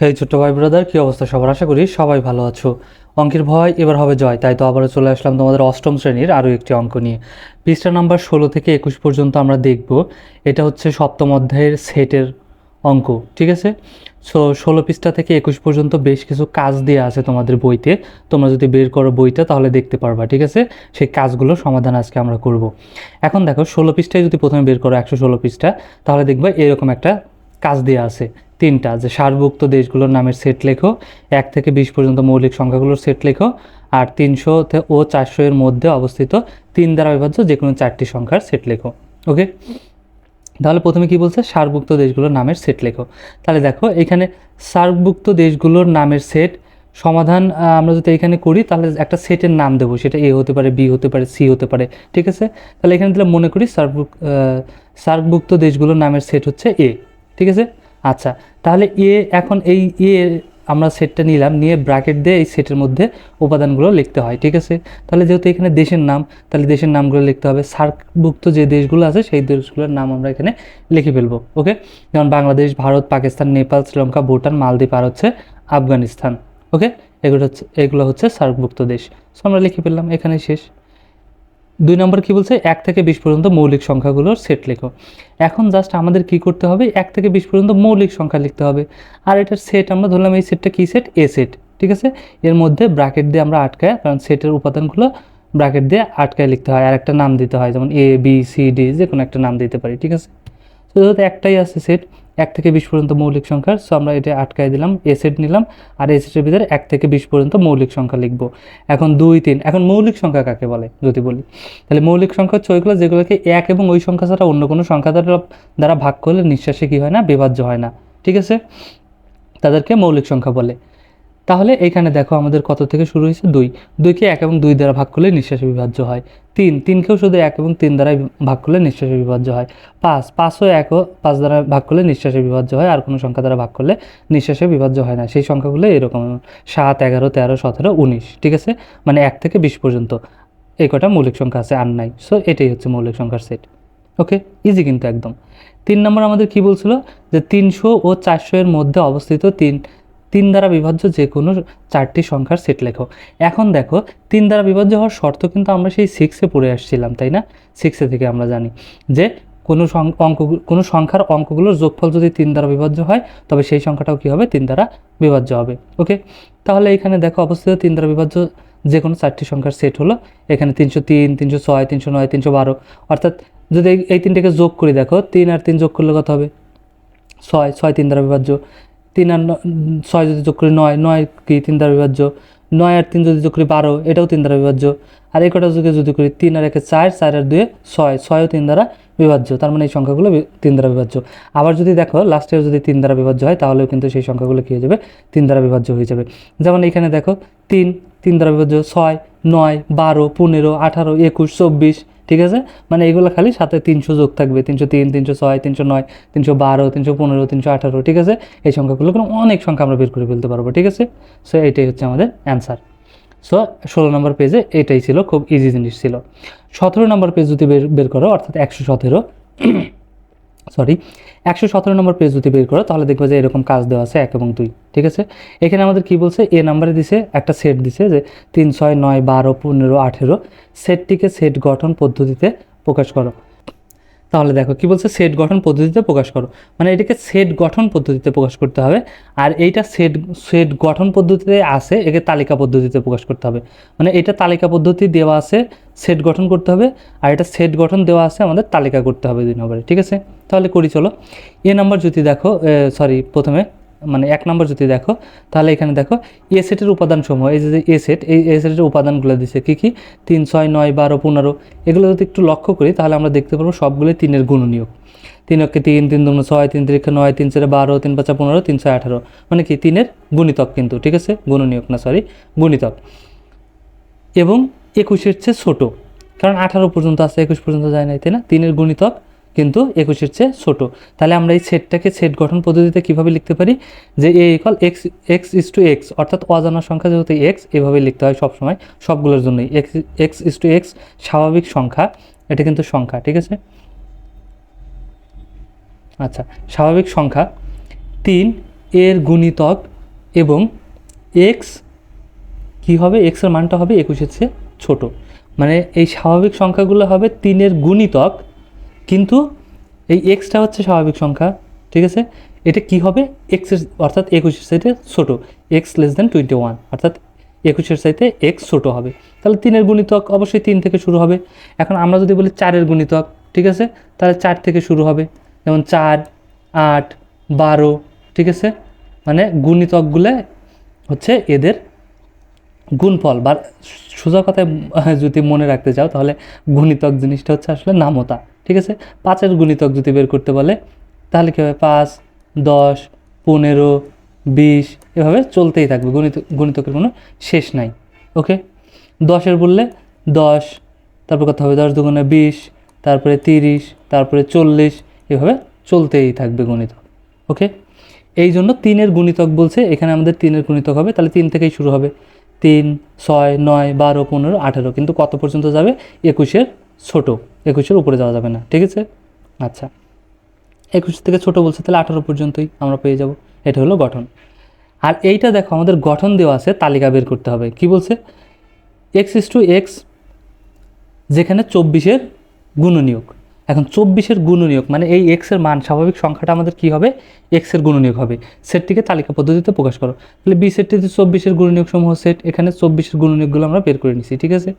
হেই ছোট্ট ভাই ব্রাদার কী অবস্থা সবার? আশা করি সবাই ভালো আছো। অঙ্কের ভয় এবার হবে জয়, তাই তো আবারও চলে আসলাম তোমাদের অষ্টম শ্রেণির আরও একটি অঙ্ক নিয়ে। পৃষ্ঠা নাম্বার ষোলো থেকে একুশ পর্যন্ত আমরা দেখব, এটা হচ্ছে সপ্তম অধ্যায়ের সেটের অঙ্ক, ঠিক আছে? সো ষোলো পৃষ্ঠা থেকে একুশ পর্যন্ত বেশ কিছু কাজ দেওয়া আছে তোমাদের বইতে, তোমরা যদি বের করো বইটা তাহলে দেখতে পারবা, ঠিক আছে? সেই কাজগুলো সমাধান আজকে আমরা করব। এখন দেখো, ষোলো পৃষ্ঠায় যদি প্রথমে বের করো একশো ষোলো পৃষ্ঠা, তাহলে দেখবা এরকম একটা কাজ দেওয়া আছে। তিনটা, যে সারভুক্ত দেশগুলোর নামের সেট লেখো, এক থেকে বিশ পর্যন্ত মৌলিক সংখ্যাগুলোর সেট লেখো, আর তিনশো ও চারশো এর মধ্যে অবস্থিত তিন দ্বারা বিভাজ্য যে কোনো চারটি সংখ্যার সেট লেখো ওকে তাহলে প্রথমে কি বলছে? সারভুক্ত দেশগুলোর নামের সেট লেখো। তাহলে দেখো, এখানে সার্কভুক্ত দেশগুলোর নামের সেট সমাধান আমরা যদি এখানে করি, তাহলে একটা সেটের নাম দেবো, সেটা এ হতে পারে, বি হতে পারে, সি হতে পারে, ঠিক আছে? তাহলে এখানে তাহলে মনে করি সার্কভুক্ত দেশগুলোর নামের সেট হচ্ছে এ, ঠিক আছে? আচ্ছা তাহলে এ এখন এই এ আমরা সেটটা নিলাম, নিয়ে ব্র্যাকেট দিয়ে এই সেটের মধ্যে উপাদানগুলো লিখতে হয়, ঠিক আছে? তাহলে যেহেতু এখানে দেশের নাম, তাহলে দেশের নামগুলো লিখতে হবে। সার্কভুক্ত যে দেশগুলো আছে, সেই দেশগুলোর নাম আমরা এখানে লিখে ফেলব ওকে যেমন বাংলাদেশ, ভারত, পাকিস্তান, নেপাল, শ্রীলঙ্কা, ভুটান, মালদ্বীপ, আর হচ্ছে আফগানিস্তান ওকে এগুলো হচ্ছে এগুলো হচ্ছে সার্কভুক্ত দেশ। সো আমরা লিখে ফেললাম এখানে শেষ। দুই নম্বর কি বলছে? এক থেকে বিশ পর্যন্ত মৌলিক সংখ্যাগুলোর সেট লেখো। এখন জাস্ট আমাদের কি করতে হবে? এক থেকে বিশ পর্যন্ত মৌলিক সংখ্যা লিখতে হবে। আর এটার সেট আমরা ধরলাম, এই সেটটা কী সেট এ সেট ঠিক আছে? এর মধ্যে ব্র্যাকেট দিয়ে আমরা আটকায়, কারণ সেটের উপাদানগুলো ব্র্যাকেট দিয়ে আটকায় লিখতে হয় আর একটা নাম দিতে হয়, যেমন এ বি সি ডি যে কোনো একটা নাম দিতে পারি, ঠিক আছে? তো যেহেতু একটাই আছে সেট এক থেকে বিশ পর্যন্ত মৌলিক সংখ্যার সো আমরা এটা আটকায় দিলাম, এ সেট নিলাম, আর এ সেটের ভিতরে এক থেকে বিশ পর্যন্ত মৌলিক সংখ্যা লিখব। এখন দুই, তিন, এখন মৌলিক সংখ্যা কাকে বলে, যদি বলি? তাহলে মৌলিক সংখ্যা হচ্ছে ওইগুলো যেগুলোকে এক এবং ওই সংখ্যা ছাড়া অন্য কোনো সংখ্যা দ্বারা দ্বারা ভাগ করলে নিঃশ্বাসে কী হয় না, বিভাজ্য হয় না, ঠিক আছে? তাদেরকে মৌলিক সংখ্যা বলে। তাহলে এখানে দেখো আমাদের কত থেকে শুরু হয়েছে? দুই। দুইকে এক এবং দুই দ্বারা ভাগ করলে নিঃশ্বাসে বিভাজ্য হয়। তিন। তিনকেও শুধু এক এবং তিন দ্বারাই ভাগ করলে নিঃশ্বাসে বিভাজ্য হয়। পাঁচ। পাঁচও একও পাঁচ দ্বারা ভাগ করলে নিঃশ্বাসে বিভাজ্য হয়। আর কোনো সংখ্যা দ্বারা ভাগ করলে নিঃশ্বাসে বিভাজ্য হয় না। সেই সংখ্যাগুলো এরকম। সাত, এগারো, তেরো, সতেরো, উনিশ। ঠিক আছে? মানে এক থেকে বিশ পর্যন্ত। এই কটা মৌলিক সংখ্যা আছে? আর নাই। সো এটাই হচ্ছে মৌলিক সংখ্যার সেট। ওকে ইজি কিন্তু একদম। তিন নম্বর আমাদের কি বলছিল? যে তিনশো ও চারশো এর মধ্যে অবস্থিত তিন তিন দ্বারা বিভাজ্য যে কোনো চারটি সংখ্যার সেট লেখো। এখন দেখো, তিন দ্বারা বিভাজ্য হওয়ার শর্ত কিন্তু আমরা সেই সিক্সে পড়ে আসছিলাম, তাই না? সিক্সে থেকে আমরা জানি যে কোনো অঙ্ক, কোনো সংখ্যার অঙ্কগুলোর যোগফল যদি তিন দ্বারা বিভাজ্য হয়, তবে সেই সংখ্যাটাও কী হবে? তিন দ্বারা বিভাজ্য হবে। ওকে? তাহলে এখানে দেখো অবস্থিত তিন দ্বারা বিভাজ্য যে কোনো চারটি সংখ্যার সেট হলো। এখানে তিনশো তিন, তিনশো ছয়, তিনশো নয়, তিনশো বারো। অর্থাৎ যদি এই তিনটাকে যোগ করি, দেখো, তিন আর তিন যোগ করলে কত হবে? ছয় ছয় তিন দ্বারা বিভাজ্য। তিন আর ছয় যদি যোগ করি নয় নয় কি তিন দ্বারা বিভাজ্য? নয় আর তিন যদি যোগ করি বারো, এটাও তিন দ্বারা বিভাজ্য। আর এই কটা যোগে যদি করি তিন আর একে চার চার আর দুয়ে ছয়, ছয়ও তিন দ্বারা বিভাজ্য। তার মানে এই সংখ্যাগুলো তিন দ্বারা বিভাজ্য। আবার যদি দেখো লাস্টেও যদি তিন দ্বারা বিভাজ্য হয়, তাহলেও কিন্তু সেই সংখ্যাগুলো কী হয়ে যাবে? তিন দ্বারা বিভাজ্য হয়ে যাবে। যেমন এখানে দেখো, তিন তিন দ্বারা বিভাজ্য, ছয়, নয়, বারো, পনেরো, আঠারো, একুশ, চব্বিশ ঠিক আছে? মানে এগুলো খালি সাথে তিনশো যোগ থাকবে, তিনশো তিন, তিনশো ছয়, তিনশো নয়, তিনশো বারো, তিনশো পনেরো, তিনশো আঠারো, ঠিক আছে? এই সংখ্যাগুলো কোনো অনেক সংখ্যা আমরা বের করে ফেলতে পারব, ঠিক আছে? সো এইটাই হচ্ছে আমাদের অ্যান্সার সো ষোলো নম্বর পেজে এটাই ছিল, খুব ইজি জিনিস ছিল। সতেরো নম্বর পেজ যদি বের বের করো, অর্থাৎ একশো সতেরো সরি একশো সতেরো নম্বর পেজ যদি বের করো, তাহলে দেখবে যে এরকম কাজ দেওয়া আছে এক এবং দুই, ঠিক আছে? এখানে আমাদের কি বলছে? এ নাম্বারে দিছে, একটা সেট দিছে যে তিন, ছয়, নয়, বারো, পনেরো, আঠেরো সেটটিকে সেট গঠন পদ্ধতিতে প্রকাশ করো। তাহলে দেখো কি বলছে? সেট গঠন পদ্ধতিতে প্রকাশ করো। মানে এটাকে সেট গঠন পদ্ধতিতে প্রকাশ করতে হবে। আর এইটা সেট সেট গঠন পদ্ধতিতে আসে একে তালিকা পদ্ধতিতে প্রকাশ করতে হবে। মানে এটা তালিকা পদ্ধতি দেওয়া আছে সেট গঠন করতে হবে। আর এটা সেট গঠন দেওয়া আছে, আমাদের তালিকা করতে হবে দুই নম্বরে। ঠিক আছে? তাহলে করি, চলো। এ নাম্বার যদি দেখো সরি প্রথমে। মানে এক নম্বর যদি দেখো, তাহলে এখানে দেখো, এ সেটের উপাদান সমূহ এই যে এ সেট এই এ সেটের উপাদানগুলো দিছে কী কী? তিন, ছয়, নয়, বারো, পনেরো, এগুলো যদি একটু লক্ষ্য করি, তাহলে আমরা দেখতে পারব সবগুলোই তিনের গুণনীয়ক। তিন অক্ষে তিন তিন দুগুণ ছয়, তিন তিরিখে নয়, তিন চারে বারো, তিন পাঁচা পনেরো, তিন ছয় আঠারো। মানে কি? তিনের গুণিতক কিন্তু, ঠিক আছে? গুণনীয়ক না সরি গুণিতক। এবং একুশের চেয়ে ছোটো, কারণ আঠারো পর্যন্ত আছে, একুশ পর্যন্ত যায় নাই, তাই না? তিনের গুণিতক কিন্তু একুশের চেয়ে ছোটো। তাহলে আমরা এই সেটটাকে সেট গঠন পদ্ধতিতে কীভাবে লিখতে পারি? যে A equal X X is two X অর্থাৎ অজানা সংখ্যা যেহেতু এক্স এভাবে লিখতে হয় সবসময় সবগুলোর জন্যই। X X is two X স্বাভাবিক সংখ্যা, এটা কিন্তু সংখ্যা, ঠিক আছে? আচ্ছা স্বাভাবিক সংখ্যা তিন এর গুণিতক এবং এক্স কী হবে? এক্সের মানটা হবে একুশের চেয়ে ছোটো। মানে এই স্বাভাবিক সংখ্যাগুলো হবে তিনের গুণিতক কিন্তু এই এক্সটা হচ্ছে স্বাভাবিক সংখ্যা, ঠিক আছে? এটা কি হবে? এক্সের অর্থাৎ একুশের সাইতে ছোটো। X less than twenty one অর্থাৎ একুশের সাইতে এক্স ছোটো হবে। তাহলে তিনের গুণিতক অবশ্যই তিন থেকে শুরু হবে। এখন আমরা যদি বলি চারের গুণিতক, ঠিক আছে? তাহলে চার থেকে শুরু হবে। যেমন চার, আট, বারো, ঠিক আছে? মানে গুণিতকগুলো হচ্ছে এদের গুণফল। বা সোজা কথায় যদি মনে রাখতে চাও, তাহলে গুণিতক জিনিসটা হচ্ছে আসলে নামতা। ঠিক আছে? পাঁচের গুণিতক যদি বের করতে বলে, তাহলে কী হবে? পাঁচ, দশ, পনেরো, বিশ, এভাবে চলতেই থাকবে। গণিত, গণিতকের কোনো শেষ নাই। ওকে? দশের বললে দশ, তারপর কত হবে? দশ দুগুণে বিশ, তারপরে তিরিশ, তারপরে চল্লিশ, এভাবে চলতেই থাকবে গণিত। ওকে? এই জন্য তিনের গুণিতক বলছে, এখানে আমাদের তিনের গুণিতক হবে, তাহলে তিন থেকেই শুরু হবে। তিন, ছয়, নয়, বারো, পনেরো, আঠেরো, কিন্তু কত পর্যন্ত যাবে? একুশের ছোট, একুশের উপরে যাওয়া যাবে না, ঠিক আছে? আচ্ছা একুশ থেকে ছোট বলছে, তাহলে আঠারো পর্যন্তই আমরা পেয়ে যাব। এটা হলো গঠন। আর এইটা দেখো, আমাদের গঠন দেওয়া আছে, তালিকা বের করতে হবে। কি বলছে? এক্স ইস টু এক্স যেখানে চব্বিশের গুণনীয়ক। এখন চব্বিশের গুণনীয়ক মানে এই এক্সের মান স্বাভাবিক সংখ্যাটা আমাদের কি হবে? এক্সের গুণনীয়ক হবে। সেটটিকে তালিকা পদ্ধতিতে প্রকাশ করো। তাহলে বি সেটটিতে চব্বিশের গুণনীয়ক সমূহ সেট এখানে চব্বিশের গুণনীয়কগুলো আমরা বের করে নিছি, ঠিক আছে?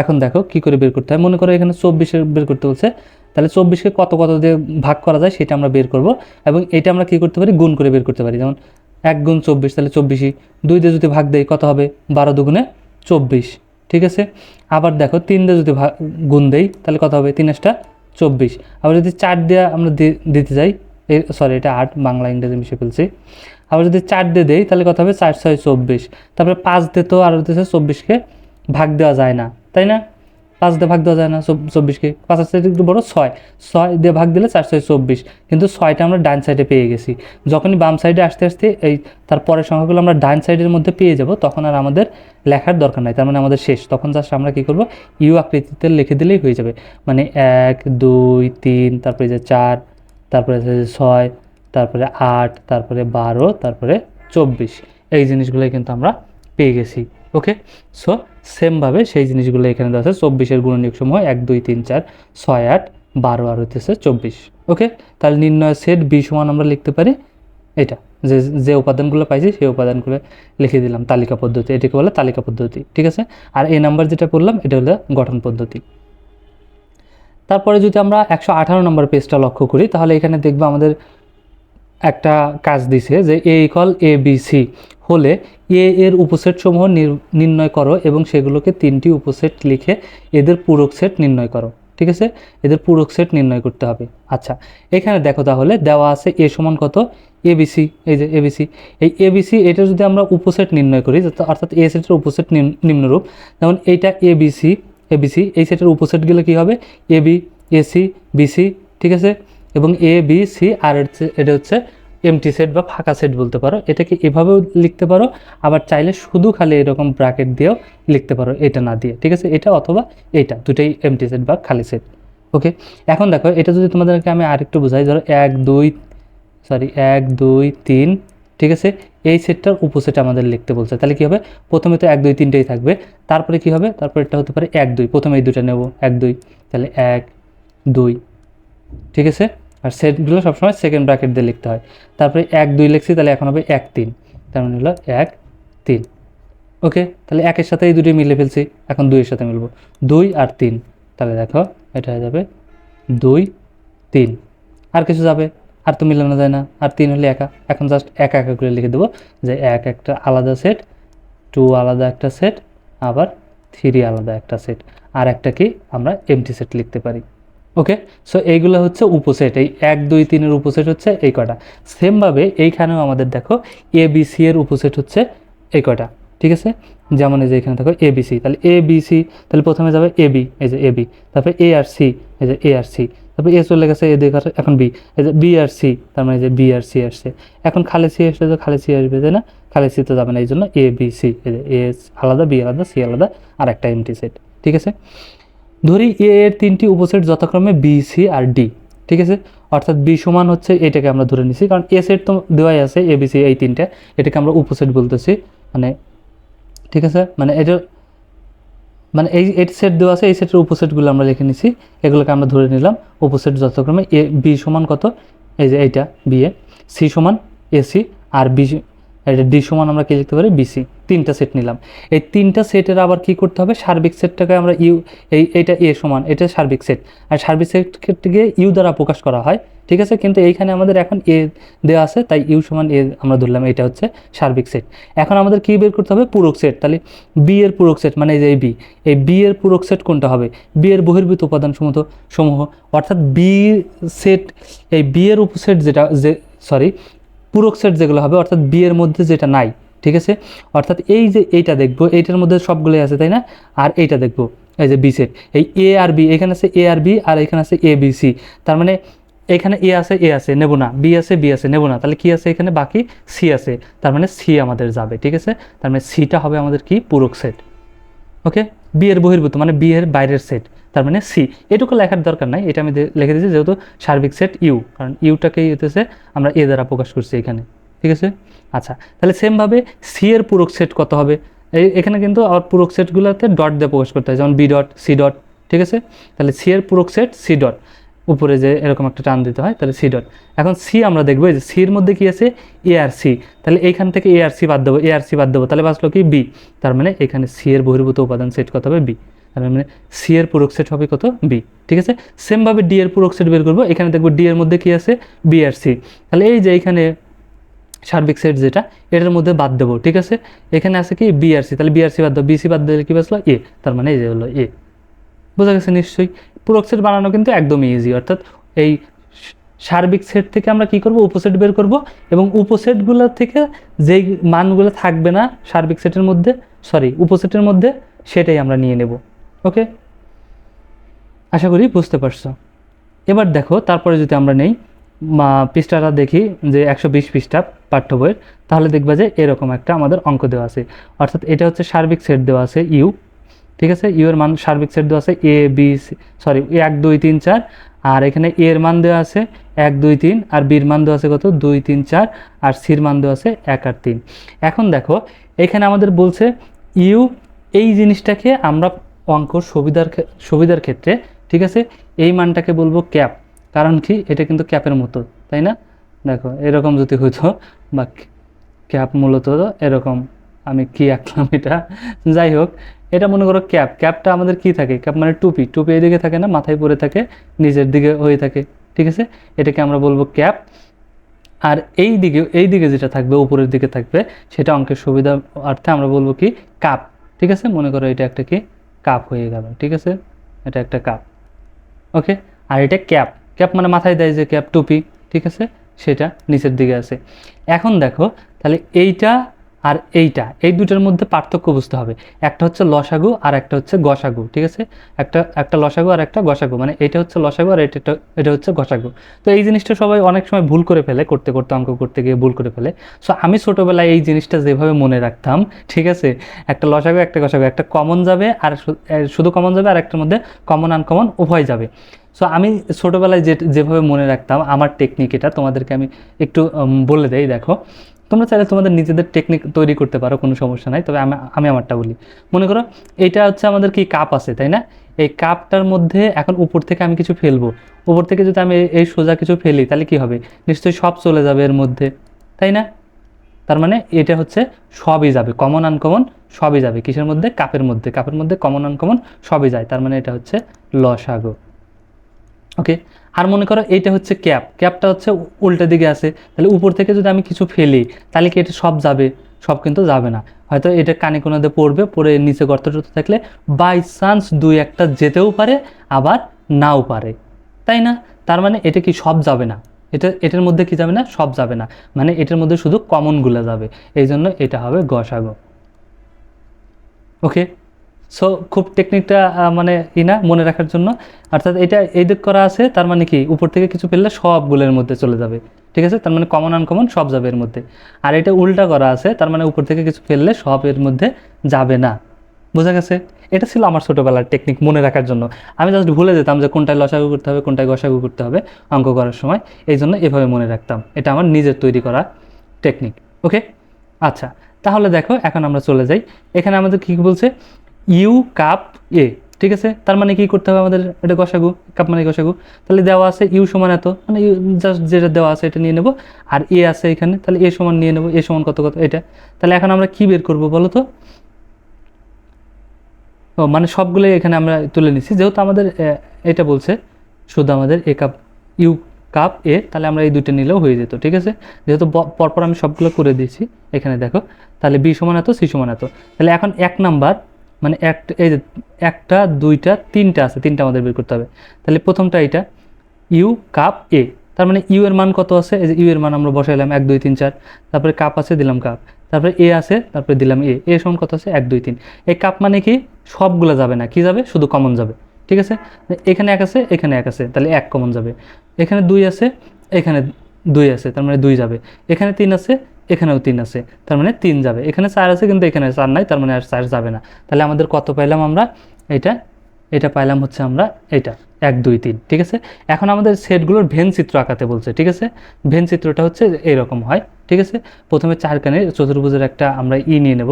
এখন দেখো কি করে বের করতে হয়। মনে করো এখানে চব্বিশের বের করতে বলছে। তাহলে চব্বিশকে কত কত দিয়ে ভাগ করা যায় সেটা আমরা বের করব এবং এটা আমরা কি করতে পারি? গুণ করে বের করতে পারি। যেমন এক গুণ চব্বিশ, তাহলে চব্বিশই। দুই দিয়ে যদি ভাগ দেয় কত হবে? বারো দুগুণে চব্বিশ, ঠিক আছে? আবার দেখো তিন দিয়ে যদি ভাগ গুণ দেই, তাহলে কত হবে? তিন চব্বিশ। আবার যদি চার দেওয়া আমরা দিতে যাই সরি এটা আট, বাংলা, ইংরেজি মিশে ফেলছি। আবার যদি চার দিয়ে দেই, তাহলে কথা হবে? চার, ছয়, চব্বিশ। তারপরে পাঁচ দিয়ে তো আর হচ্ছে চব্বিশকে ভাগ দেওয়া যায় না, তাই না? পাঁচ দিয়ে ভাগ দেওয়া যায় না, চব- চব্বিশকে পাঁচের সাইডে একটু বড়, ছয়। ছয় দিয়ে ভাগ দিলে চার, ছয়, চব্বিশ। কিন্তু ছয়টা আমরা ডান সাইডে পেয়ে গেছি। যখনই বাম সাইডে আসতে আসতে এই তার পরের সংখ্যাগুলো আমরা ডান সাইডের মধ্যে পেয়ে যাব, তখন আর আমাদের লেখার দরকার নাই। তার মানে আমাদের শেষ। তখন জাস্ট আমরা কী করব? ইউ আকৃতিতে লিখে দিলেই হয়ে যাবে। মানে এক, দুই, তিন, তারপরে যে চার, তারপরে ছয়, তারপরে আট, তারপরে বারো, তারপরে চব্বিশ। এই জিনিসগুলোই কিন্তু আমরা পেয়ে গেছি। ওকে সো সেমভাবে সেই জিনিসগুলো এখানে দেওয়া আছে। চব্বিশের গুণনীয়ক সমূহ এক, দুই, তিন, চার, ছয়, আট, বারো আর হইতেছে চব্বিশ। ওকে? তাহলে নির্ণয় সেট বি সমান আমরা লিখতে পারি এটা। যে যে উপাদানগুলো পাইছি সেই উপাদানগুলো লিখে দিলাম তালিকা পদ্ধতি। এটাকে বলে তালিকা পদ্ধতি। ঠিক আছে? আর এই নাম্বার যেটা করলাম এটা হলো গঠন পদ্ধতি। তারপরে যদি আমরা একশো আঠারো নম্বর পেজটা লক্ষ্য করি, তাহলে এখানে দেখব আমাদের একটা কাজ দিছে যে A equal A B C হলে এ এর উপসেট সমূহ নির- নির্ণয় করো এবং সেগুলোকে তিনটি উপসেট লিখে এদের পূরক সেট নির্ণয় করো, ঠিক আছে? এদের পূরক সেট নির্ণয় করতে হবে। আচ্ছা এখানে দেখো তাহলে দেওয়া আছে এ সমান কত? এবিসি এই যে এবিসি এই এবিসি এটা যদি আমরা উপসেট নির্ণয় করি অর্থাৎ এ সেটের উপসেট নিম- নিম্নরূপ, যেমন এইটা এবিসি এবিসি এই সেটের উপসেটগুলো কী হবে? এ এবি এসি বিসি ঠিক আছে? এবং এ বি সি আর এটা হচ্ছে এমটি সেট বা ফাঁকা সেট বলতে পারো। এটাকে এভাবেও লিখতে পারো, আবার চাইলে শুধু খালি এরকম ব্র্যাকেট দিয়েও লিখতে পারো এটা না দিয়ে, ঠিক আছে? এটা অথবা এটা দুটাই এমটি সেট বা খালি সেট ওকে এখন দেখো, এটা যদি তোমাদেরকে আমি আরেকটু বোঝাই, ধরো এক, দুই সরি এক, দুই, তিন, ঠিক আছে? এই সেটটার উপসেট আমাদের লিখতে বলছে। তাহলে কী হবে? প্রথমে তো এক, দুই, তিনটেই থাকবে। তারপরে কী হবে? তারপরে এটা হতে পারে এক, দুই। প্রথমে এই দুটো নেব, এক, দুই। তাহলে এক, দুই, ঠিক আছে? আর সেটগুলো সবসময় সেকেন্ড ব্র্যাকেট দিয়ে লিখতে হয়। তারপরে এক, দুই লিখছি, তাহলে এখন হবে এক, তিন। তার মানে হলো এক, তিন। ওকে তাহলে একের সাথে এই দুটোই মিলে ফেলছি, এখন দুইয়ের সাথে মিলবো। দুই আর তিন। তাহলে দেখো, এটা হয়ে যাবে দুই, তিন। আর কিছু যাবে, আর তো মিলানো যায় না। আর তিন হলে একা। এখন জাস্ট একা একা করে লিখে দেবো যে এক একটা আলাদা সেট টু আলাদা একটা সেট আবার থ্রি আলাদা একটা সেট আর একটা কি, আমরা এমটি সেট লিখতে পারি। ওকে সো এইগুলো হচ্ছে উপসেট। এই এক, দুই, তিনের উপসেট হচ্ছে এই কটা সেমভাবে এইখানেও আমাদের দেখো এ বি সি এর উপসেট হচ্ছে এই কটা ঠিক আছে? যেমন এই যে এখানে দেখো এ বি সি তাহলে এ বি সি তাহলে প্রথমে যাবে এ বি এই যে এ বি তারপরে এ আর সি এই যে এ আর সি তারপরে এ চলে গেছে এ দিকে এখন বি এই যে বি আর সি তার মানে এই যে বি আর সি আসছে। এখন খালি সি আসলে তো খালি সি আসবে, তাই না? খালি সি তো যাবে না এই জন্য এ বি সি এই যে এ আলাদা বি আলাদা সি আলাদা আর একটা এমটি সেট ঠিক আছে? ধরি এ এর তিনটি উপসেট যথাক্রমে বি, সি আর ডি, ঠিক আছে? অর্থাৎ বি সমান হচ্ছে এটাকে আমরা ধরে নিছি, কারণ এ সেট তো দেওয়াই আছে, এ, বি, সি, এই তিনটে, এটাকে আমরা উপসেট বলতেছি মানে ঠিক আছে? মানে এটা মানে এই এই সেট দেওয়া আছে, এই সেটের উপসেটগুলো আমরা লিখে নিছি, এগুলোকে আমরা ধরে নিলাম, উপসেট যথাক্রমে এ, বি সমান কত? এই যে এইটা, বি এ, সি সমান এসি আর বি এটা ডি সমান আমরা কি লিখতে পারি? বিসি তিনটা সেট নিলাম। এই তিনটা সেটের আবার কি করতে হবে? সার্বিক সেটটাকে আমরা ইউ এই এটা এ সমান, এটা সার্বিক সেট আর সার্বিক সেটকে ইউ দ্বারা প্রকাশ করা হয়, ঠিক আছে? কিন্তু এইখানে আমাদের এখন এ দেওয়া আছে, তাই ইউ সমান এ আমরা ধরলাম, এটা হচ্ছে সার্বিক সেট এখন আমাদের কি বের করতে হবে? পূরক সেট তাহলে বি এর পূরক সেট মানে এই যে বি এই বি এর পূরক সেট কোনটা হবে? বি এর বহির্ভূত উপাদান সমূহ। সমূহ অর্থাৎ বি সেট এই বি এর উপসেট যেটা, যে সরি পূরক সেট যেগুলো হবে, অর্থাৎ বি এর মধ্যে যেটা নাই, ঠিক আছে? অর্থাৎ এই যে এইটা দেখব, এইটার মধ্যে সবগুলোই আছে, তাই না? আর এইটা দেখব, এই যে বি সেট এই এ আর বি এখানে আছে এ আর বি আর এখানে আছে এ বি সি তার মানে এখানে এ আছে এ আছে, নেব না বি আছে বি আছে, নেব না, তাহলে কি আছে এখানে? বাকি সি আছে, তার মানে সি আমাদের যাবে, ঠিক আছে? তার মানে সিটা হবে আমাদের কি? পূরক সেট ওকে বি এর বহির্ভূত মানে বিয়ের বাইরের সেট তার মানে সি এটুকু লেখার দরকার নাই, এটা আমি লিখে দিয়েছি যেহেতু সার্বিক সেট ইউ কারণ ইউটাকেই হতেছে আমরা এ দ্বারা প্রকাশ করছি এখানে, ঠিক আছে? আচ্ছা তাহলে সেমভাবে সি এর পূরক সেট কত হবে? এই এখানে কিন্তু আমার পূরক সেটগুলোতে ডট দিয়ে প্রকাশ করতে হয়, যেমন বি ডট সি ডট ঠিক আছে? তাহলে সি এর পূরক সেট সি ডট উপরে যে এরকম একটা টান দিতে হয়, তাহলে সি ডট এখন সি আমরা দেখব যে সির মধ্যে কি আছে? এ আর সি তাহলে এইখান থেকে এ আর সি বাদ দেবো এ আর সি বাদ দেবো, তাহলে বাঁচলো কি? বি তার মানে এখানে সি এর বহির্ভূত উপাদান সেট কত হবে? বি তার মানে সি এর পূরক সেট হবে কত? বি ঠিক আছে? সেমভাবে ডি এর পূরক সেট বের করব, এখানে দেখব ডি এর মধ্যে কি আছে? বি আর সি তাহলে এই যে এইখানে সার্বিক সেট যেটা, এটার মধ্যে বাদ দেবো, ঠিক আছে? এখানে আছে কি? বিআরসি তাহলে বিআরসি বাদ দেবো বিসি বাদ দিলে কি বাঁচলো? এ তার মানে এই যে হলো এ বোঝা গেছে নিশ্চয়ই। পূরক সেট বানানো কিন্তু একদমই ইজি অর্থাৎ এই সার্বিক সেট থেকে আমরা কি করব? উপসেট বের করব এবং উপসেটগুলো থেকে যেই মানগুলো থাকবে না সার্বিক সেটের মধ্যে সরি উপসেটের মধ্যে সেটাই আমরা নিয়ে নেব। ওকে আশা করি বুঝতে পারছ। এবার দেখো, তারপরে যদি আমরা নেই পৃষ্ঠাটা দেখি যে একশো বিশ পৃষ্ঠা পাঠ্য বইয়ের, তাহলে দেখবা যে এরকম একটা আমাদের অঙ্ক দেওয়া আছে। অর্থাৎ এটা হচ্ছে সার্বিক সেট দেওয়া আছে ইউ ঠিক আছে? ইউ এর মান সার্বিক সেট দেওয়া আছে এ বি সি সরি এক, দুই, তিন, চার। আর এখানে এ এর মান দেওয়া আছে এক, দুই, তিন। আর বির মান দেওয়া আছে কত? দুই, তিন, চার। আর সির মান দেওয়া আছে এক আর তিন। এখন দেখো, এখানে আমাদের বলছে ইউ এই জিনিসটাকে আমরা অঙ্ক সুবিধার সুবিধার ক্ষেত্রে, ঠিক আছে? এই মানটাকে বলব ক্যাপ। কারণ কি? এটা কিন্তু ক্যাপের মতো, তাই না? দেখো, এরকম যদি হতো বা ক্যাপ মূলত এরকম। আমি কি আঁকলাম এটা? যাই হোক, এটা মনে করো ক্যাপ। ক্যাপটা আমাদের কি থাকে? ক্যাপ মানে টুপি। টুপি এদিকে থাকে না, মাথায় পরে থাকে নিচের দিকে হয়ে থাকে, ঠিক আছে? এটাকে আমরা বলব ক্যাপ। আর এই দিকে এই দিকে যেটা থাকবে, উপরের দিকে থাকবে, সেটা অঙ্কের সুবিধা অর্থে আমরা বলব কি? কাপ, ঠিক আছে? মনে করো এটা একটা কি? কাপ হয়ে গেল, ঠিক আছে? এটা একটা কাপ। ওকে? আর এটা ক্যাপ। ক্যাপ মানে মাথায় দেয় যে ক্যাপ, টুপি, ঠিক আছে? সেটা নিচের দিকে আছে। এখন দেখো, তাহলে এইটা আর এইটা, এই দুটোর মধ্যে পার্থক্য বুঝতে হবে। একটা হচ্ছে লসাগু আর একটা হচ্ছে গসাগু, ঠিক আছে? একটা একটা লসাগু আর একটা গসাগু মানে এটা হচ্ছে লসাগু আর এটা এটা হচ্ছে গসাগু। তো এই জিনিসটা সবাই অনেক সময় ভুল করে ফেলে, করতে করতে, অঙ্ক করতে গিয়ে ভুল করে ফেলে। সো আমি ছোটোবেলায় এই জিনিসটা যেভাবে মনে রাখতাম, ঠিক আছে? একটা লসাগু, একটা গসাগু, একটা কমন যাবে আর শুধু কমন যাবে আর একটার মধ্যে কমন আনকমন উভয় যাবে। সো আমি ছোটোবেলায় যে, যেভাবে মনে রাখতাম, আমার টেকনিক এটা তোমাদেরকে আমি একটু বলে দেই, দেখো। তোমরা চাইলে তোমাদের নিজেদের টেকনিক তৈরি করতে পারো, কোনো সমস্যা নাই। তবে আমি আমি আমারটা বলি। মনে করো, এইটা হচ্ছে আমাদের কি কাপ আছে, তাই না? এই কাপটার মধ্যে এখন উপর থেকে আমি কিছু ফেলব। উপর থেকে যদি আমি এই সোজা কিছু ফেলি, তাহলে কি হবে? নিশ্চয়ই সব চলে যাবে এর মধ্যে, তাই না? তার মানে এটা হচ্ছে সবই যাবে কমন আনকমন সবই যাবে। কিসের মধ্যে? কাপের মধ্যে। কাপের মধ্যে কমন আনকমন সবই যায়। তার মানে এটা হচ্ছে লসাগো। ওকে আর মনে করো এইটা হচ্ছে ক্যাপ, ক্যাপটা হচ্ছে উল্টা দিকে আছে। তাহলে উপর থেকে যদি আমি কিছু ফেলি, তাহলে কি এটা সব যাবে? সব কিন্তু যাবে না। হয়তো এটা কানে কোনাতে পড়বে, পড়ে নিচে গর্ত থাকলে বাই চান্স দুই একটা যেতেও পারে, আবার নাও পারে। তাই না? তার মানে এটা কি সব যাবে না? এটা, এটার মধ্যে কি যাবে না? সব যাবে না। মানে এটার মধ্যে শুধু কমনগুলো যাবে। এই জন্য এটা হবে গসাগো। ওকে সো খুব টেকনিকটা মানে ই না, মনে রাখার জন্য। অর্থাৎ এটা এই দিক করা আছে, তার মানে কি, উপর থেকে কিছু ফেললে সবগুলোর মধ্যে চলে যাবে। ঠিক আছে? তার মানে কমন আনকমন সব যাবে এর মধ্যে। আর এটা উল্টা করা আছে, তার মানে উপর থেকে কিছু ফেললে সব এর মধ্যে যাবে না। বোঝা গেছে? এটা ছিল আমার ছোটোবেলার টেকনিক মনে রাখার জন্য। আমি জাস্ট ভুলে যেতাম যে কোনটায় লসাগু করতে হবে, কোনটায় গসাগু করতে হবে অঙ্ক করার সময়। এই জন্য এভাবে মনে রাখতাম। এটা আমার নিজের তৈরি করা টেকনিক ওকে আচ্ছা তাহলে দেখো, এখন আমরা চলে যাই। এখানে আমাদের কী বলছে? ইউ কাপ এ, ঠিক আছে? তার মানে কি করতে হবে আমাদের? এটা গসাগু কাপ মানে গসাগু তাহলে দেওয়া আছে ইউ সমান এত মানে ইউ জাস্ট যেটা দেওয়া আছে এটা নিয়ে নেব। আর এ আছে এখানে, তাহলে এ সমান নিয়ে নেব, এ সমান কত কত, এটা। তাহলে এখন আমরা কি বের করব বলো তো? ও মানে সবগুলোই এখানে আমরা তুলে নিচ্ছি যেহেতু আমাদের এটা বলছে, শুধু আমাদের A cup, U cup A, তাহলে আমরা এই দুইটা নিলেও হয়ে যেত, ঠিক আছে? যেহেতু পরপর আমি সবগুলো করে দিয়েছি, এখানে দেখো। তাহলে বি সমান এত, সি সমান এত। তাহলে এখন এক নাম্বার মানে একটা এই যে একটা, দুইটা, তিনটা আছে, তিনটা আমাদের বের করতে হবে। তাহলে প্রথমটা এটা ইউ কাপ এ। তার মানে ইউ এর মান কত আছে? এই যে ইউ এর মান আমরা বসাইলাম এক, দুই, তিন, চার। তারপরে কাপ আছে, দিলাম কাপ। তারপরে এ আছে, তারপরে দিলাম এ। এ সমান কত আছে? এক, দুই, তিন। এই কাপ মানে কি? সবগুলো যাবে না। কি যাবে? শুধু কমন যাবে। ঠিক আছে? এখানে এক আছে, এখানে এক আছে। তাহলে এক কমন যাবে। এখানে দুই আছে, এখানে দুই আছে। তার মানে দুই যাবে। এখানে তিন আছে এখানেও তিন আছে। তার মানে তিন যাবে। এখানে চার আছে কিন্তু এখানে চার নাই, তার মানে আর চার যাবে না। তাহলে আমাদের কত পাইলাম আমরা? এটা এটা পাইলাম হচ্ছে আমরা এটা এক, দুই, তিন, ঠিক আছে? এখন আমাদের সেটগুলোর ভেন চিত্র আঁকাতে বলছে, ঠিক আছে? ভেন চিত্রটা হচ্ছে এরকম হয়, ঠিক আছে? প্রথমে চারখানে চতুর্ভুজের একটা আমরা ই নিয়ে নেব,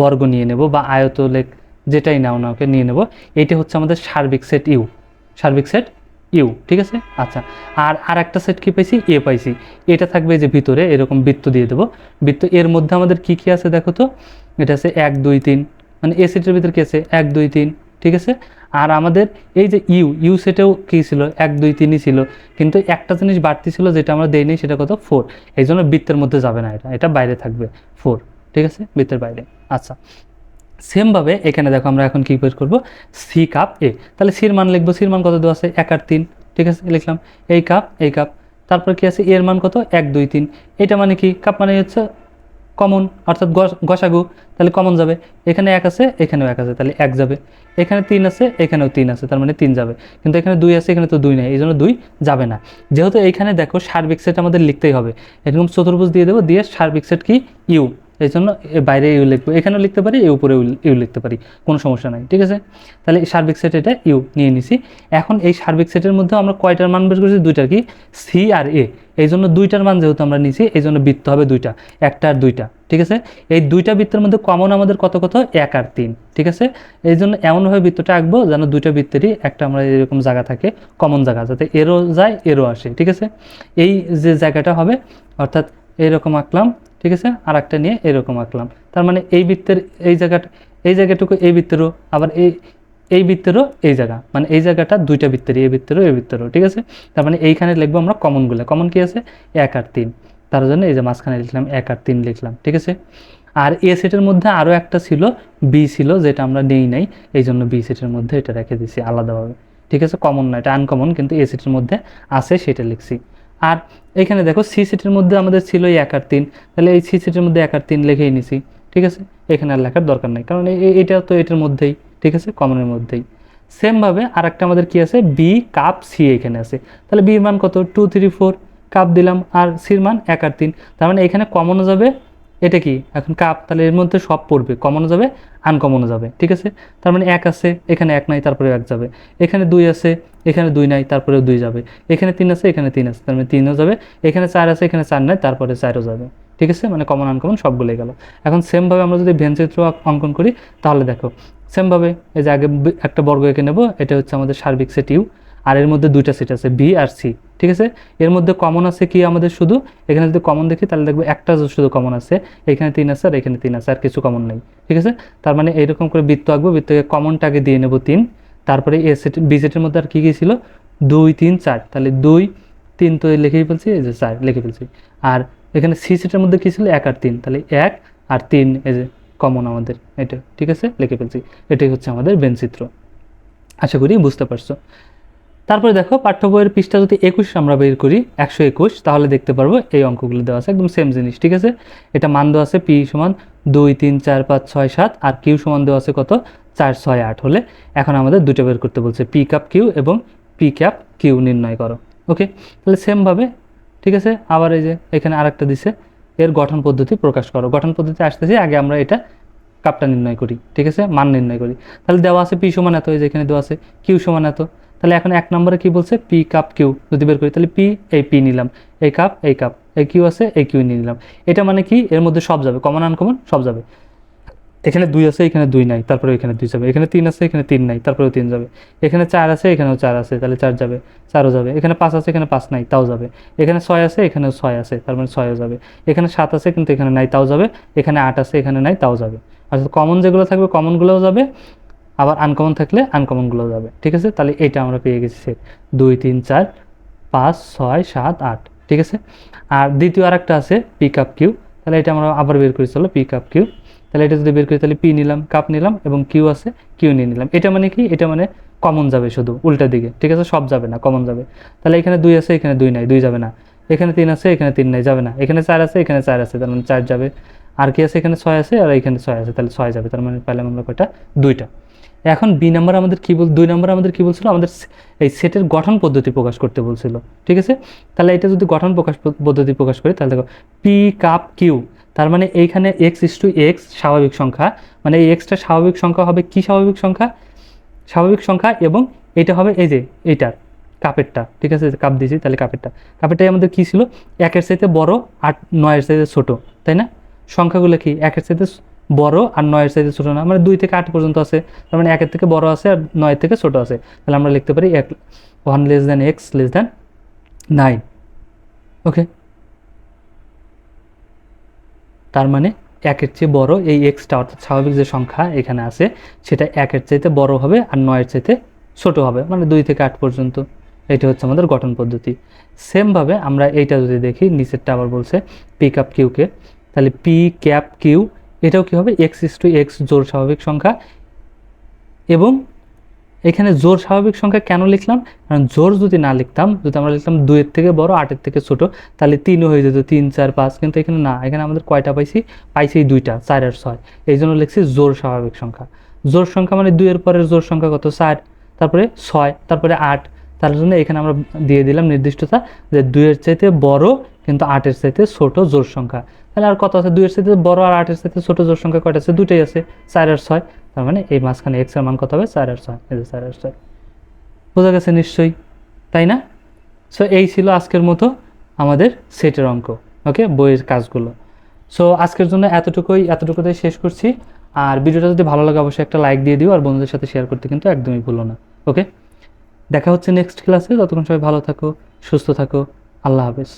বর্গ নিয়ে নেব বা আয়তলেখ যেটাই নাও না ওকে, নিয়ে নেব। এটা হচ্ছে আমাদের সার্বিক সেট ইউ, সার্বিক সেট ইউ, ঠিক আছে? আচ্ছা আর আর একটা সেট কি পাইছি? এ পাইছি। এটা থাকবে যে ভিতরে এরকম বৃত্ত দিয়ে দেবো। বৃত্ত এর মধ্যে আমাদের কি কি আছে দেখো তো? এটা আছে এক, দুই, তিন। মানে এ সেটের ভিতরে কি আছে? এক, দুই, তিন, ঠিক আছে? আর আমাদের এই যে ইউ ইউ সেটেও কী ছিল? এক, দুই, তিনই ছিল। কিন্তু একটা জিনিস বাড়তি ছিল যেটা আমরা দেইনি, সেটা কত? ফোর এই জন্য বৃত্তের মধ্যে যাবে না এটা। এটা বাইরে থাকবে। ফোর ঠিক আছে? বৃত্তের বাইরে। আচ্ছা সেমভাবে এখানে দেখো আমরা এখন কী বের করব? সি কাপ এ তাহলে সির মান লিখব সির মান কত দেওয়া আছে? এক আর তিন। ঠিক আছে, লিখলাম। এই কাপ এই কাপ তারপর কি আছে? এর মান কত? এক, দুই, তিন। এটা মানে কি? কাপ মানে হচ্ছে কমন অর্থাৎ গস- গসাগু। তাহলে কমন যাবে। এখানে এক আছে, এখানেও এক আছে। তাহলে এক যাবে। এখানে তিন আছে, এখানেও তিন আছে। তার মানে তিন যাবে। কিন্তু এখানে দুই আছে, এখানে তো দুই নেই। এই জন্য দুই যাবে না। যেহেতু এইখানে দেখো সার্বিক সেট আমাদের লিখতেই হবে। এরকম চতুর্ভুজ দিয়ে দেবো। দিয়ে সার্বিক সেট কি? ইউ এই জন্য বাইরে ইউ লিখব, এখানেও লিখতে পারি, এ উপরে ইউ লিখতে পারি, কোনো সমস্যা নাই, ঠিক আছে? তাহলে সার্বিক সেট এটা ইউ নিয়ে নিছি। এখন এই সার্বিক সেটের মধ্যে আমরা কয়টার মান বের করেছি? দুইটার কি? সি আর এ এই জন্য দুইটার মান যেহেতু আমরা নিছি এই জন্য বৃত্ত হবে দুইটা, একটা আর দুইটা, ঠিক আছে? এই দুইটা বৃত্তের মধ্যে কমন আমাদের কত কত? এক আর তিন, ঠিক আছে? এই জন্য এমনভাবে বৃত্তটা আঁকবো যেন দুইটা বৃত্তেরই একটা আমরা এরকম জায়গা থাকে কমন জায়গা, যাতে এরও যায়, এরও আসে, ঠিক আছে? এই যে জায়গাটা হবে, অর্থাৎ এইরকম আঁকলাম ঠিক আছে? আর একটা নিয়ে এরকম আঁকলাম। তার মানে এই বৃত্তের এই জায়গাটা, এই জায়গাটুকু এই বৃত্তেরও, আবার এই এই বৃত্তেরও এই জায়গা। মানে এই জায়গাটা দুইটা বৃত্তেরই এই বৃত্তেরও এই বৃত্তেরও, ঠিক আছে? তার মানে এইখানে লিখব আমরা কমনগুলো কমন কি আছে? এক আর তিন। তার জন্য এই যে মাঝখানে লিখলাম এক আর তিন লিখলাম, ঠিক আছে? আর এ সেটের মধ্যে আরও একটা ছিল বি ছিল, যেটা আমরা নেই নাই। এই জন্য বি সেটের মধ্যে এটা রেখে দিছি আলাদাভাবে। ঠিক আছে? কমন না এটা আনকমন কিন্তু এ সেটের মধ্যে আছে, সেটা লিখছি। আর এখানে দেখো সি সেটের মধ্যে আমাদের ছিল এই এক আর তিন। তাহলে এই সি সেটের মধ্যে এক আর তিন লেখেই নিছি, ঠিক আছে? এখানে আর লেখার দরকার নেই, কারণ এটা তো এটার মধ্যেই, ঠিক আছে? কমনের মধ্যেই। সেমভাবে আর একটা আমাদের কি আছে? বি কাপ সি এখানে আছে। তাহলে বির মান কত? টু থ্রি ফোর কাপ দিলাম, আর সির মান এক আর তিন। তার মানে এখানে কমনও যাবে এটা কি? এখন কাপ তাহলে এর মধ্যে সব পড়বে। কমনও যাবে আনকমনও যাবে, ঠিক আছে? তার মানে এক আছে, এখানে এক নাই তারপরে এক যাবে। এখানে দুই আছে, এখানে দুই নাই, তারপরেও দুই যাবে। এখানে তিন আছে, এখানে তিন আছে, তার মানে তিনও যাবে। এখানে চার আছে, এখানে চার নাই, তারপরে চারও যাবে, ঠিক আছে? মানে কমন আনকমন সবগুলোই গেল। এখন সেমভাবে আমরা যদি ভেনচিত্র অঙ্কন করি, তাহলে দেখো সেমভাবে এই যে আগে একটা বর্গ এঁকে নেব, এটা হচ্ছে আমাদের সার্বিক সেট ইউ আর এর মধ্যে দুইটা সেট আছে বি আর সি ঠিক আছে? এর মধ্যে কমন আছে কি আমাদের শুধু? এখানে যদি কমন দেখি, তাহলে দেখব একটা শুধু কমন আছে, এখানে তিন আছে আর এখানে তিন আছে, আর কিছু কমন নেই। ঠিক আছে? তার মানে এইরকম করে বৃত্ত আঁকবো, বৃত্তকে কমনটাকে দিয়ে নেব তিন। তারপরে এ সেট বি সেটের মধ্যে আর কী কী ছিল? দুই, তিন, চার। তাহলে দুই, তিন তো লিখেই ফেলছি, এই যে চার লিখে ফেলছি। আর এখানে সি সেটের মধ্যে কী ছিল? এক আর তিন। তাহলে এক আর তিন, এই যে কমন আমাদের, এটা। ঠিক আছে? লিখে ফেলছি। এটাই হচ্ছে আমাদের বেনচিত্র আশা করি বুঝতে পারছ। তারপরে দেখো পাঠ্য বইয়ের পৃষ্ঠা যদি একুশ আমরা বের করি, একশো একুশ, তাহলে দেখতে পারব এই অঙ্কগুলো দেওয়া আছে, একদম সেম জিনিস, ঠিক আছে? এটা মান দেওয়া আছে পি সমান দুই, তিন, চার, পাঁচ, ছয়, সাত, আর কিউ সমান দেওয়া আছে কত? চার, ছয়, আট, হলে এখন আমাদের দুটো বের করতে বলছে পি ক্যাপ কিউ এবং পি ক্যাপ কিউ নির্ণয় করো ওকে তাহলে সেমভাবে ঠিক আছে? আবার এই যে এখানে আরেকটা দিছে, এর গঠন পদ্ধতি প্রকাশ করো। গঠন পদ্ধতি আসতেছি আগে আমরা এটা কাপটা নির্ণয় করি, ঠিক আছে? মান নির্ণয় করি। তাহলে দেওয়া আছে পি সমান এত, এই যে এখানে দেওয়া আছে কিউ সমান এত। তাহলে এখন এক নম্বরে কি বলছে? পি কাপ কিউ যদি বের করি, তাহলে পি এই পি নিলাম। এই কাপ এই কাপ এই কিউ আছে, এই কিউ নিয়ে নিলাম। এটা মানে কি? এর মধ্যে সব যাবে। কমন আনকমন সব যাবে। এখানে দুই আছে, এখানে দুই নাই তারপরে এখানে দুই যাবে। এখানে তিন আছে, এখানে তিন নাই, তারপরেও তিন যাবে। এখানে চার আছে, এখানেও চার আছে, তাহলে চার যাবে, চারও যাবে। এখানে পাঁচ আছে, এখানে পাঁচ নাই, তাও যাবে। এখানে ছয় আছে, এখানেও ছয় আছে, তার মানে ছয়ও যাবে। এখানে সাত আছে, কিন্তু এখানে নাই, তাও যাবে। এখানে আট আছে, এখানে নাই, তাও যাবে। অর্থাৎ কমন যেগুলো থাকবে কমনগুলোও যাবে। আবার আনকমন থাকলে আনকমনগুলোও যাবে, ঠিক আছে? তাহলে এটা আমরা পেয়ে গেছি সেট দুই, তিন, চার, পাঁচ, ছয়, সাত, আট, ঠিক আছে? আর দ্বিতীয় আরেকটা আছে পিক আপ কিউ তাহলে এটা আমরা আবার বের করি, চলো পিক আপ কিউ তাহলে এটা যদি বের করি, তাহলে পি নিলাম কাপ নিলাম এবং কিউ আছে কিউ নিয়ে নিলাম। এটা মানে কি? এটা মানে কমন যাবে শুধু, উল্টা দিকে, ঠিক আছে? সব যাবে না কমন যাবে। তাহলে এখানে দুই আছে, এখানে দুই নাই, দুই যাবে না। এখানে তিন আছে, এখানে তিন নাই, যাবে না। এখানে চার আছে, এখানে চার আছে, তার মানে চার যাবে। আর কি আছে, এখানে ছয় আছে, আর এখানে ছয় আছে, তাহলে ছয় যাবে। তার মানে পেলাম আমরা কয়টা? দুইটা। এখন বি নাম্বার আমাদের কি বল, দুই নাম্বার আমাদের কি বলছিল? আমাদের এই সেটের গঠন পদ্ধতি প্রকাশ করতে বলছিল, ঠিক আছে? তাহলে এটা যদি গঠন প্রকাশ পদ্ধতি প্রকাশ করি, তাহলে দেখো পি কাপ কিউ তার মানে এইখানে এক্স ইস টু এক্স স্বাভাবিক সংখ্যা মানে এই এক্সটা স্বাভাবিক সংখ্যা হবে কি স্বাভাবিক সংখ্যা? স্বাভাবিক সংখ্যা এবং এটা হবে এই যে এইটার কাপেরটা ঠিক আছে? কাপ দিয়েছি, তাহলে কাপেরটা কাপেরটাই আমাদের কী ছিল? একের চাইতে বড় আর নয়ের চাইতে ছোট, তাই না? সংখ্যাগুলো কি? একের চাইতে স- বড় আর নয়ের চাইতে ছোটো না মানে দুই থেকে আট পর্যন্ত আছে। তার মানে একের থেকে বড় আছে আর নয়ের থেকে ছোট আছে। তাহলে আমরা লিখতে পারি এক one less than X less than nine okay তার মানে একের চেয়ে বড় এই এক্সটা অর্থাৎ স্বাভাবিক যে সংখ্যা এখানে আছে, সেটা একের চাইতে বড় হবে আর নয়ের চাইতে ছোট হবে মানে দুই থেকে আট পর্যন্ত। এটা হচ্ছে আমাদের গঠন পদ্ধতি। সেমভাবে আমরা এইটা যদি দেখি, নিচেরটা আবার বলছে পিক আপ কিউকে তাহলে পি ক্যাপ কিউ এটাও কি হবে? এক্স ইস টু এক্স জোর স্বাভাবিক সংখ্যা। এবং এখানে জোর স্বাভাবিক সংখ্যা কেন লিখলাম? কারণ জোর যদি না লিখতাম, যদি আমরা লিখতাম দুইয়ের থেকে বড়, আটের থেকে ছোট, তাহলে তিনও হয়ে যেত, তিন, চার, পাঁচ। কিন্তু এখানে না, এখানে আমাদের কয়টা পাইছি? পাইছি দুইটা, চার আর ছয়। এই জন্য লিখছি জোর স্বাভাবিক সংখ্যা। জোর সংখ্যা মানে দুইয়ের পরের জোর সংখ্যা কত? চার। তারপরে ছয়, তারপরে আট। তার জন্য এখানে আমরা দিয়ে দিলাম নির্দিষ্টতা যে দুইয়ের চাইতে বড় কিন্তু আটের চাইতে ছোট জোর সংখ্যা। তাহলে আর কত আছে? দুইয়ের চাইতে বড় আর আটের চাইতে ছোট জোর সংখ্যা কয়টা আছে? দুটোই আছে, চার আর ছয়। তার মানে এই মাঝখানে এক্সের মান কত হবে? চার আর ছয়। এই যে চার আর ছয়। বোঝা গেছে নিশ্চয়ই, তাই না? সো এই ছিল আজকের মতো আমাদের সেটের অঙ্ক ওকে বইয়ের কাজগুলো। সো আজকের জন্য এতটুকুই, এতটুকুতেই শেষ করছি। আর ভিডিওটা যদি ভালো লাগে, অবশ্যই একটা লাইক দিয়ে দিও, আর বন্ধুদের সাথে শেয়ার করতে কিন্তু একদমই ভুলো না ওকে দেখা হচ্ছে নেক্সট ক্লাসে ততক্ষণ সবাই ভালো থাকো, সুস্থ থাকো। আল্লাহ হাফেজ।